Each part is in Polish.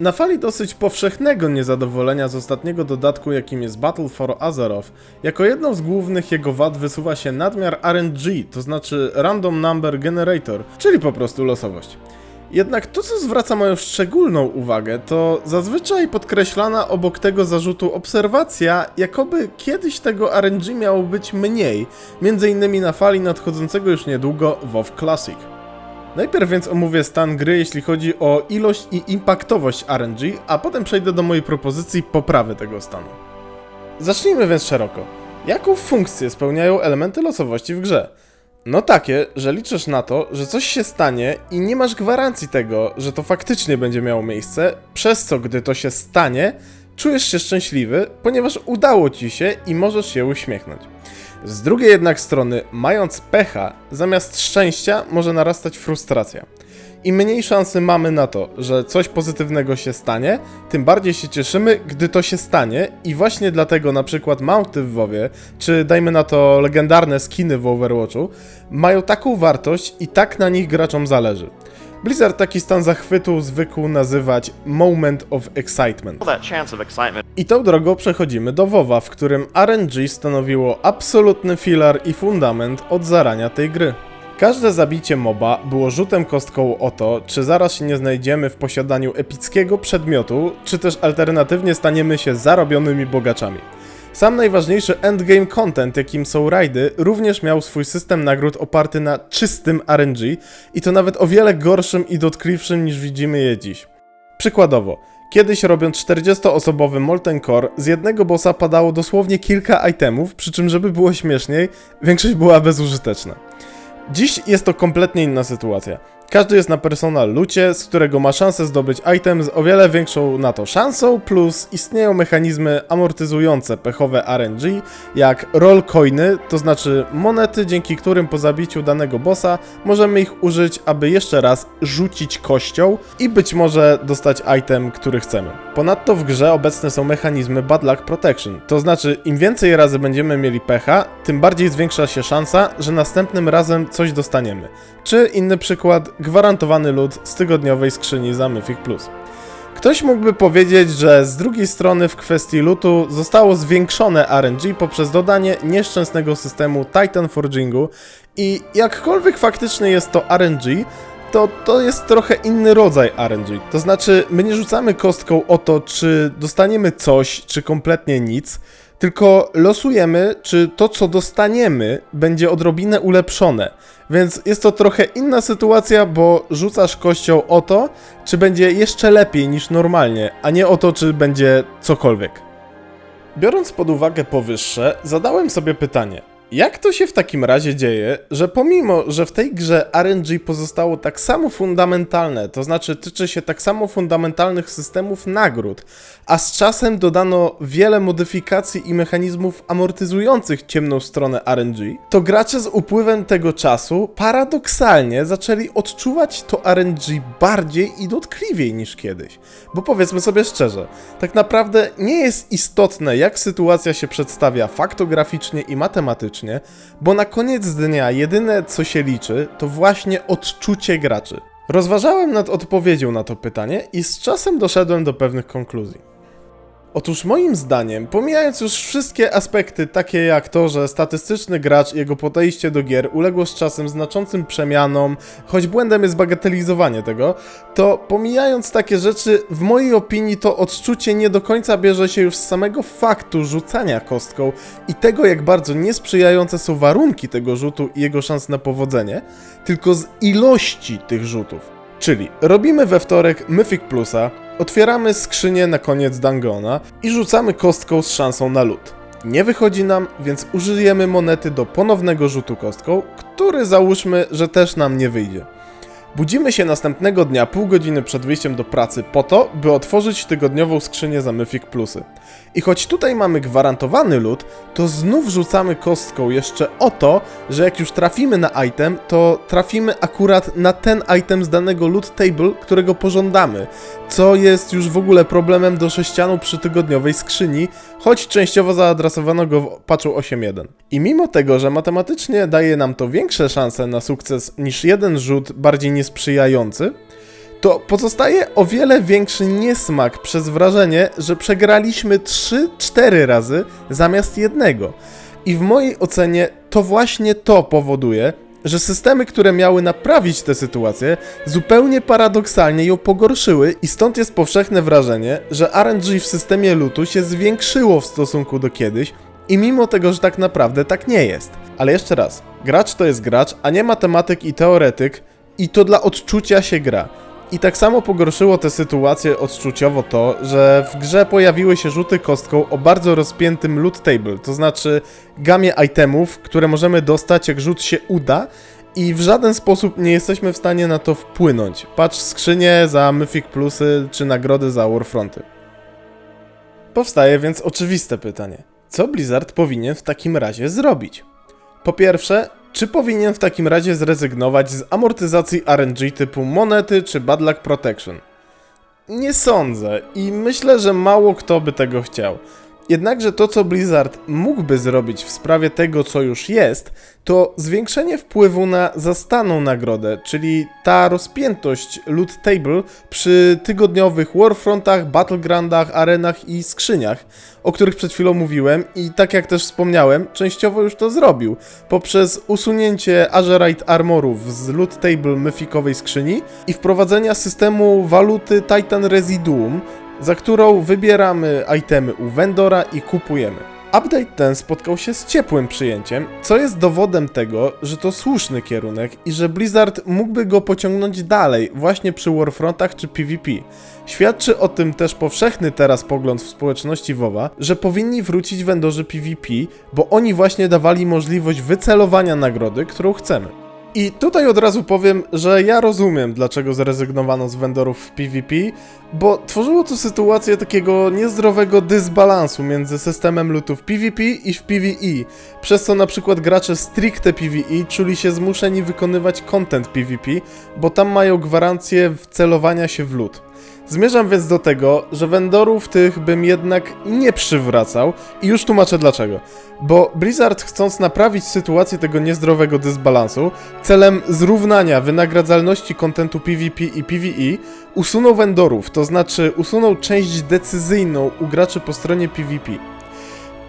Na fali dosyć powszechnego niezadowolenia z ostatniego dodatku, jakim jest Battle for Azeroth, jako jedną z głównych jego wad wysuwa się nadmiar RNG, to znaczy Random Number Generator, czyli po prostu losowość. Jednak to, co zwraca moją szczególną uwagę, to zazwyczaj podkreślana obok tego zarzutu obserwacja, jakoby kiedyś tego RNG miało być mniej, między innymi na fali nadchodzącego już niedługo WoW Classic. Najpierw więc omówię stan gry, jeśli chodzi o ilość i impaktowość RNG, a potem przejdę do mojej propozycji poprawy tego stanu. Zacznijmy więc szeroko. Jaką funkcję spełniają elementy losowości w grze? No takie, że liczysz na to, że coś się stanie i nie masz gwarancji tego, że to faktycznie będzie miało miejsce, przez co gdy to się stanie, czujesz się szczęśliwy, ponieważ udało ci się i możesz się uśmiechnąć. Z drugiej jednak strony, mając pecha, zamiast szczęścia może narastać frustracja. Im mniej szansy mamy na to, że coś pozytywnego się stanie, tym bardziej się cieszymy, gdy to się stanie i właśnie dlatego na przykład mounty w WoWie, czy dajmy na to legendarne skiny w Overwatchu, mają taką wartość i tak na nich graczom zależy. Blizzard taki stan zachwytu zwykł nazywać Moment of Excitement. I tą drogą przechodzimy do WoWa, w którym RNG stanowiło absolutny filar i fundament od zarania tej gry. Każde zabicie moba było rzutem kostką o to, czy zaraz się nie znajdziemy w posiadaniu epickiego przedmiotu, czy też alternatywnie staniemy się zarobionymi bogaczami. Sam najważniejszy endgame content, jakim są rajdy, również miał swój system nagród oparty na czystym RNG i to nawet o wiele gorszym i dotkliwszym niż widzimy je dziś. Przykładowo, kiedyś robiąc 40-osobowy Molten Core, z jednego bossa padało dosłownie kilka itemów, przy czym żeby było śmieszniej, większość była bezużyteczna. Dziś jest to kompletnie inna sytuacja. Każdy jest na persona lucie, z którego ma szansę zdobyć item z o wiele większą na to szansą, plus istnieją mechanizmy amortyzujące pechowe RNG, jak roll coiny, to znaczy monety, dzięki którym po zabiciu danego bossa możemy ich użyć, aby jeszcze raz rzucić kością i być może dostać item, który chcemy. Ponadto w grze obecne są mechanizmy Bad Luck Protection, to znaczy im więcej razy będziemy mieli pecha, tym bardziej zwiększa się szansa, że następnym razem coś dostaniemy. Czy inny przykład, gwarantowany lód z tygodniowej skrzyni za Mythic Plus. Ktoś mógłby powiedzieć, że z drugiej strony w kwestii lootu zostało zwiększone RNG poprzez dodanie nieszczęsnego systemu Titan Forgingu i jakkolwiek faktycznie jest to RNG, to to jest trochę inny rodzaj RNG. To znaczy, my nie rzucamy kostką o to, czy dostaniemy coś, czy kompletnie nic, tylko losujemy, czy to, co dostaniemy, będzie odrobinę ulepszone. Więc jest to trochę inna sytuacja, bo rzucasz kością o to, czy będzie jeszcze lepiej niż normalnie, a nie o to, czy będzie cokolwiek. Biorąc pod uwagę powyższe, zadałem sobie pytanie. Jak to się w takim razie dzieje, że pomimo, że w tej grze RNG pozostało tak samo fundamentalne, to znaczy tyczy się tak samo fundamentalnych systemów nagród, a z czasem dodano wiele modyfikacji i mechanizmów amortyzujących ciemną stronę RNG, to gracze z upływem tego czasu paradoksalnie zaczęli odczuwać to RNG bardziej i dotkliwiej niż kiedyś. Bo powiedzmy sobie szczerze, tak naprawdę nie jest istotne, jak sytuacja się przedstawia faktograficznie i matematycznie, bo na koniec dnia jedyne co się liczy, to właśnie odczucie graczy. Rozważałem nad odpowiedzią na to pytanie i z czasem doszedłem do pewnych konkluzji. Otóż moim zdaniem, pomijając już wszystkie aspekty takie jak to, że statystyczny gracz i jego podejście do gier uległo z czasem znaczącym przemianom, choć błędem jest bagatelizowanie tego, to pomijając takie rzeczy, w mojej opinii to odczucie nie do końca bierze się już z samego faktu rzucania kostką i tego jak bardzo niesprzyjające są warunki tego rzutu i jego szans na powodzenie, tylko z ilości tych rzutów. Czyli robimy we wtorek Mythic Plusa, otwieramy skrzynię na koniec Dangona i rzucamy kostką z szansą na lód. Nie wychodzi nam, więc użyjemy monety do ponownego rzutu kostką, który załóżmy, że też nam nie wyjdzie. Budzimy się następnego dnia pół godziny przed wyjściem do pracy po to, by otworzyć tygodniową skrzynię za Plusy. I choć tutaj mamy gwarantowany lód, to znów rzucamy kostką jeszcze o to, że jak już trafimy na item, to trafimy akurat na ten item z danego loot table, którego pożądamy, co jest już w ogóle problemem do sześcianu przy tygodniowej skrzyni, choć częściowo zaadresowano go w patchu 8.1. I mimo tego, że matematycznie daje nam to większe szanse na sukces niż jeden rzut bardziej niesprzyjający, to pozostaje o wiele większy niesmak przez wrażenie, że przegraliśmy 3-4 razy zamiast jednego. I w mojej ocenie to właśnie to powoduje, że systemy, które miały naprawić tę sytuację, zupełnie paradoksalnie ją pogorszyły i stąd jest powszechne wrażenie, że RNG w systemie lutu się zwiększyło w stosunku do kiedyś i mimo tego, że tak naprawdę tak nie jest. Ale jeszcze raz, gracz to jest gracz, a nie matematyk i teoretyk i to dla odczucia się gra. I tak samo pogorszyło tę sytuację odczuciowo to, że w grze pojawiły się rzuty kostką o bardzo rozpiętym loot table, to znaczy gamie itemów, które możemy dostać jak rzut się uda i w żaden sposób nie jesteśmy w stanie na to wpłynąć. Patrz skrzynie za Mythic Plusy czy nagrody za Warfronty. Powstaje więc oczywiste pytanie. Co Blizzard powinien w takim razie zrobić? Po pierwsze, czy powinien w takim razie zrezygnować z amortyzacji RNG typu monety czy Bad Luck Protection? Nie sądzę i myślę, że mało kto by tego chciał. Jednakże to, co Blizzard mógłby zrobić w sprawie tego, co już jest, to zwiększenie wpływu na zastaną nagrodę, czyli ta rozpiętość loot table przy tygodniowych warfrontach, battlegroundach, arenach i skrzyniach, o których przed chwilą mówiłem i tak jak też wspomniałem, częściowo już to zrobił, poprzez usunięcie Azerite Armorów z loot table myfikowej skrzyni i wprowadzenia systemu waluty Titan Residuum, za którą wybieramy itemy u vendora i kupujemy. Update ten spotkał się z ciepłym przyjęciem, co jest dowodem tego, że to słuszny kierunek i że Blizzard mógłby go pociągnąć dalej, właśnie przy Warfrontach czy PvP. Świadczy o tym też powszechny teraz pogląd w społeczności WoWa, że powinni wrócić vendorzy PvP, bo oni właśnie dawali możliwość wycelowania nagrody, którą chcemy. I tutaj od razu powiem, że ja rozumiem, dlaczego zrezygnowano z vendorów w PvP, bo tworzyło to sytuację takiego niezdrowego dysbalansu między systemem lootów PvP i w PvE, przez co na przykład gracze stricte PvE czuli się zmuszeni wykonywać content PvP, bo tam mają gwarancję wcelowania się w loot. Zmierzam więc do tego, że vendorów tych bym jednak nie przywracał i już tłumaczę dlaczego. Bo Blizzard chcąc naprawić sytuację tego niezdrowego dysbalansu, celem zrównania wynagradzalności kontentu PvP i PvE, usunął vendorów, to znaczy usunął część decyzyjną u graczy po stronie PvP.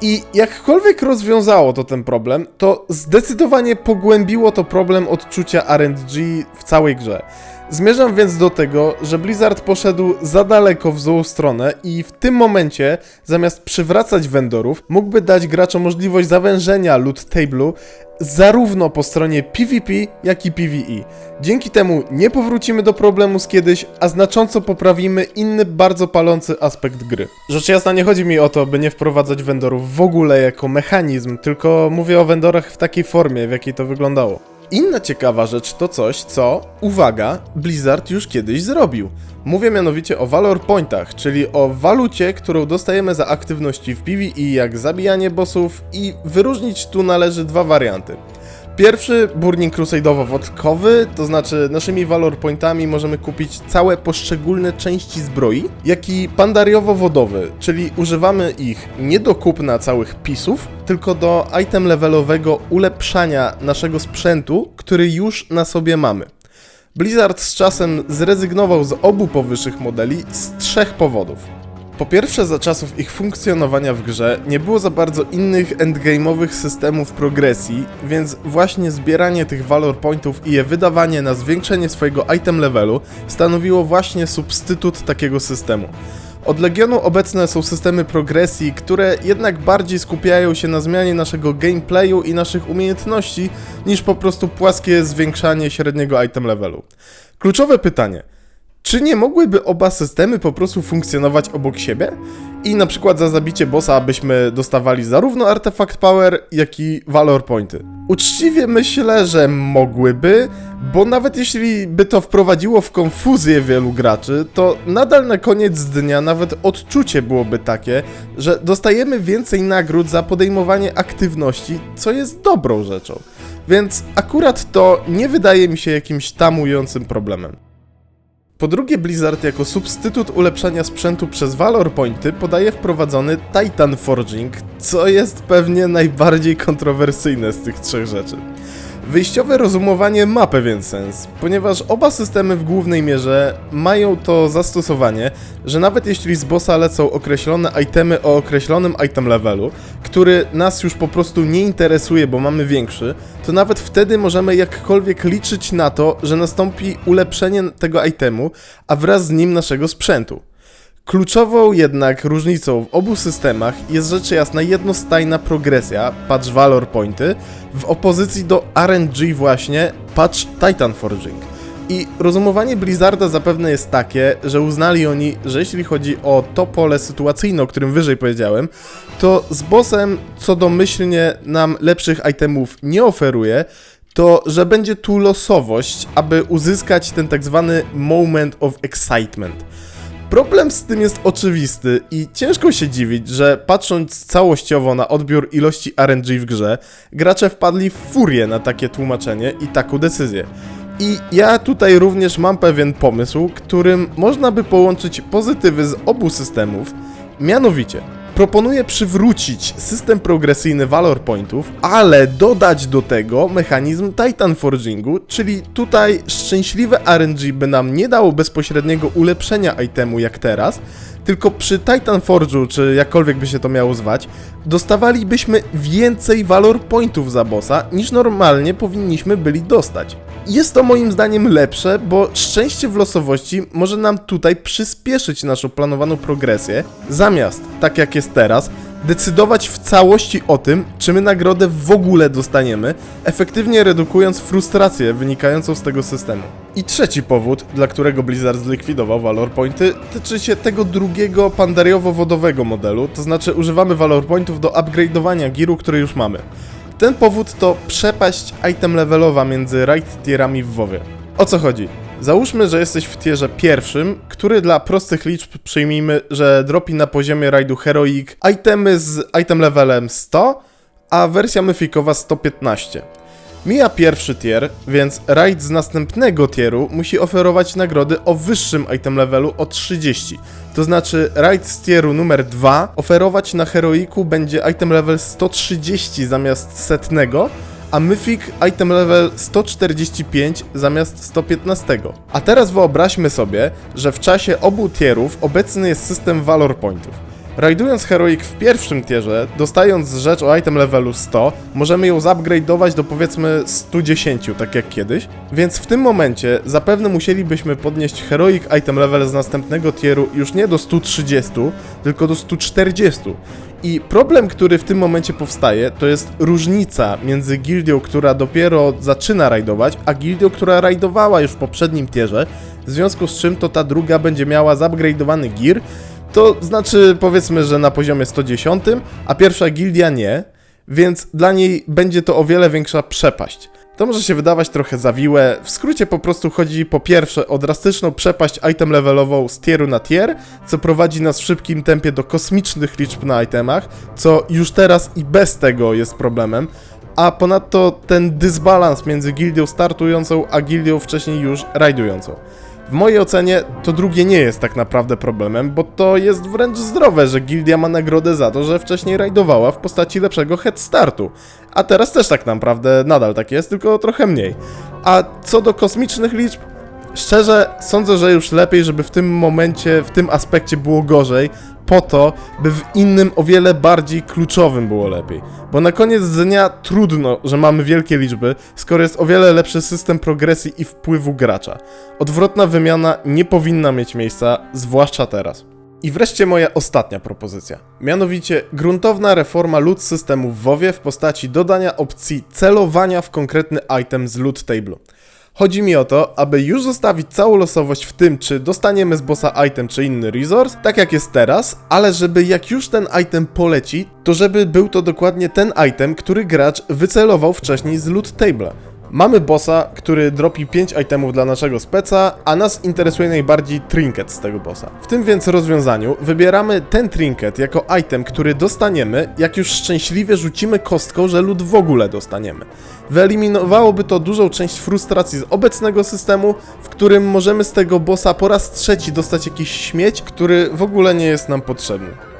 I jakkolwiek rozwiązało to ten problem, to zdecydowanie pogłębiło to problem odczucia RNG w całej grze. Zmierzam więc do tego, że Blizzard poszedł za daleko w złą stronę i w tym momencie, zamiast przywracać vendorów, mógłby dać graczom możliwość zawężenia loot table'u zarówno po stronie PvP, jak i PvE. Dzięki temu nie powrócimy do problemu z kiedyś, a znacząco poprawimy inny bardzo palący aspekt gry. Rzecz jasna nie chodzi mi o to, by nie wprowadzać vendorów w ogóle jako mechanizm, tylko mówię o vendorach w takiej formie, w jakiej to wyglądało. Inna ciekawa rzecz to coś, co, uwaga, Blizzard już kiedyś zrobił. Mówię mianowicie o Valor Pointach, czyli o walucie, którą dostajemy za aktywności w PvE, jak zabijanie bossów i wyróżnić tu należy dwa warianty. Pierwszy, Burning Crusade'owo-wodkowy, to znaczy naszymi Valor Pointami możemy kupić całe poszczególne części zbroi, jak i Pandariowo-wodowy, czyli używamy ich nie do kupna całych pisów, tylko do item levelowego ulepszania naszego sprzętu, który już na sobie mamy. Blizzard z czasem zrezygnował z obu powyższych modeli z trzech powodów. Po pierwsze, za czasów ich funkcjonowania w grze nie było za bardzo innych endgame'owych systemów progresji, więc właśnie zbieranie tych valor pointów i je wydawanie na zwiększenie swojego item levelu stanowiło właśnie substytut takiego systemu. Od Legionu obecne są systemy progresji, które jednak bardziej skupiają się na zmianie naszego gameplayu i naszych umiejętności, niż po prostu płaskie zwiększanie średniego item levelu. Kluczowe pytanie – czy nie mogłyby oba systemy po prostu funkcjonować obok siebie? I na przykład za zabicie bossa byśmy dostawali zarówno artefakt power, jak i valor pointy. Uczciwie myślę, że mogłyby, bo nawet jeśli by to wprowadziło w konfuzję wielu graczy, to nadal na koniec dnia nawet odczucie byłoby takie, że dostajemy więcej nagród za podejmowanie aktywności, co jest dobrą rzeczą. Więc akurat to nie wydaje mi się jakimś tamującym problemem. Po drugie, Blizzard jako substytut ulepszania sprzętu przez Valor Pointy podaje wprowadzony Titan Forging, co jest pewnie najbardziej kontrowersyjne z tych trzech rzeczy. Wyjściowe rozumowanie ma pewien sens, ponieważ oba systemy w głównej mierze mają to zastosowanie, że nawet jeśli z bossa lecą określone itemy o określonym item levelu, który nas już po prostu nie interesuje, bo mamy większy, to nawet wtedy możemy jakkolwiek liczyć na to, że nastąpi ulepszenie tego itemu, a wraz z nim naszego sprzętu. Kluczową jednak różnicą w obu systemach jest rzecz jasna jednostajna progresja, patch Valor Pointy, w opozycji do RNG właśnie, patch Titan Forging. I rozumowanie Blizzarda zapewne jest takie, że uznali oni, że jeśli chodzi o to pole sytuacyjne, o którym wyżej powiedziałem, to z bossem co domyślnie nam lepszych itemów nie oferuje, to że będzie tu losowość, aby uzyskać ten tak zwany moment of excitement. Problem z tym jest oczywisty i ciężko się dziwić, że patrząc całościowo na odbiór ilości RNG w grze, gracze wpadli w furię na takie tłumaczenie i taką decyzję. I ja tutaj również mam pewien pomysł, którym można by połączyć pozytywy z obu systemów, mianowicie proponuję przywrócić system progresyjny Valor Pointów, ale dodać do tego mechanizm Titan Forgingu, czyli tutaj szczęśliwe RNG by nam nie dało bezpośredniego ulepszenia itemu jak teraz, tylko przy Titan Forge'u, czy jakkolwiek by się to miało zwać, dostawalibyśmy więcej Valor Pointów za bossa, niż normalnie powinniśmy byli dostać. Jest to moim zdaniem lepsze, bo szczęście w losowości może nam tutaj przyspieszyć naszą planowaną progresję, zamiast, tak jak jest teraz, decydować w całości o tym, czy my nagrodę w ogóle dostaniemy, efektywnie redukując frustrację wynikającą z tego systemu. I trzeci powód, dla którego Blizzard zlikwidował Valor Pointy, tyczy się tego drugiego pandariowo-wodowego modelu, to znaczy używamy Valor Pointów do upgrade'owania giru, który już mamy. Ten powód to przepaść item levelowa między right tierami w WoWie. O co chodzi? Załóżmy, że jesteś w tierze pierwszym, który dla prostych liczb przyjmijmy, że dropi na poziomie rajdu Heroic itemy z item levelem 100, a wersja myfikowa 115. Mija pierwszy tier, więc raid z następnego tieru musi oferować nagrody o wyższym item levelu o 30. To znaczy raid z tieru numer 2 oferować na heroiku będzie item level 130 zamiast setnego, a Mythic item level 145 zamiast 115. A teraz wyobraźmy sobie, że w czasie obu tierów obecny jest system Valor Pointów. Rajdując Heroic w pierwszym tierze, dostając rzecz o item levelu 100, możemy ją zupgrade'ować do powiedzmy 110, tak jak kiedyś. Więc w tym momencie zapewne musielibyśmy podnieść Heroic item level z następnego tieru już nie do 130, tylko do 140. I problem, który w tym momencie powstaje, to jest różnica między gildią, która dopiero zaczyna rajdować, a gildią, która rajdowała już w poprzednim tierze, w związku z czym to ta druga będzie miała zupgrade'owany gear, to znaczy powiedzmy, że na poziomie 110, a pierwsza gildia nie, więc dla niej będzie to o wiele większa przepaść. To może się wydawać trochę zawiłe, w skrócie po prostu chodzi po pierwsze o drastyczną przepaść item levelową z tieru na tier, co prowadzi nas w szybkim tempie do kosmicznych liczb na itemach, co już teraz i bez tego jest problemem, a ponadto ten dysbalans między gildią startującą a gildią wcześniej już rajdującą. W mojej ocenie to drugie nie jest tak naprawdę problemem, bo to jest wręcz zdrowe, że gildia ma nagrodę za to, że wcześniej rajdowała w postaci lepszego head startu. A teraz też tak naprawdę nadal tak jest, tylko trochę mniej. A co do kosmicznych liczb, Szczerze, sądzę, że już lepiej, żeby w tym momencie, w tym aspekcie było gorzej, po to, by w innym, o wiele bardziej kluczowym było lepiej. Bo na koniec dnia trudno, że mamy wielkie liczby, skoro jest o wiele lepszy system progresji i wpływu gracza. Odwrotna wymiana nie powinna mieć miejsca, zwłaszcza teraz. I wreszcie moja ostatnia propozycja. Mianowicie gruntowna reforma loot systemu w WoWie w postaci dodania opcji celowania w konkretny item z loot table'u. Chodzi mi o to, aby już zostawić całą losowość w tym, czy dostaniemy z bossa item czy inny resource, tak jak jest teraz, ale żeby jak już ten item poleci, to żeby był to dokładnie ten item, który gracz wycelował wcześniej z loot table'a. Mamy bossa, który dropi 5 itemów dla naszego speca, a nas interesuje najbardziej trinket z tego bossa. W tym więc rozwiązaniu wybieramy ten trinket jako item, który dostaniemy, jak już szczęśliwie rzucimy kostką, że lód w ogóle dostaniemy. Wyeliminowałoby to dużą część frustracji z obecnego systemu, w którym możemy z tego bossa po raz trzeci dostać jakiś śmieć, który w ogóle nie jest nam potrzebny.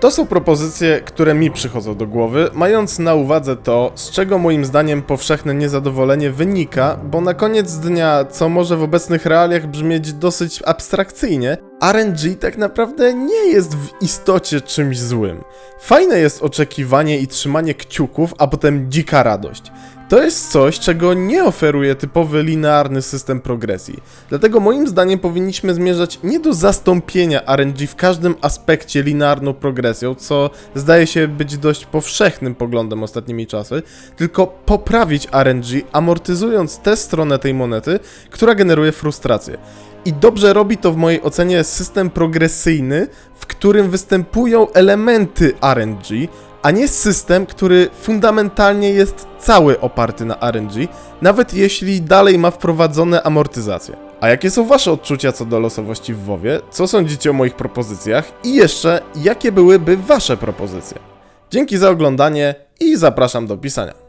To są propozycje, które mi przychodzą do głowy, mając na uwadze to, z czego moim zdaniem powszechne niezadowolenie wynika, bo na koniec dnia, co może w obecnych realiach brzmieć dosyć abstrakcyjnie, RNG tak naprawdę nie jest w istocie czymś złym. Fajne jest oczekiwanie i trzymanie kciuków, a potem dzika radość. To jest coś, czego nie oferuje typowy linearny system progresji. Dlatego moim zdaniem powinniśmy zmierzać nie do zastąpienia RNG w każdym aspekcie linearną progresją, co zdaje się być dość powszechnym poglądem ostatnimi czasy, tylko poprawić RNG, amortyzując tę stronę tej monety, która generuje frustrację. I dobrze robi to w mojej ocenie system progresyjny, w którym występują elementy RNG, a nie system, który fundamentalnie jest cały oparty na RNG, nawet jeśli dalej ma wprowadzone amortyzacje. A jakie są Wasze odczucia co do losowości w WoWie? Co sądzicie o moich propozycjach? I jeszcze, jakie byłyby Wasze propozycje? Dzięki za oglądanie i zapraszam do pisania.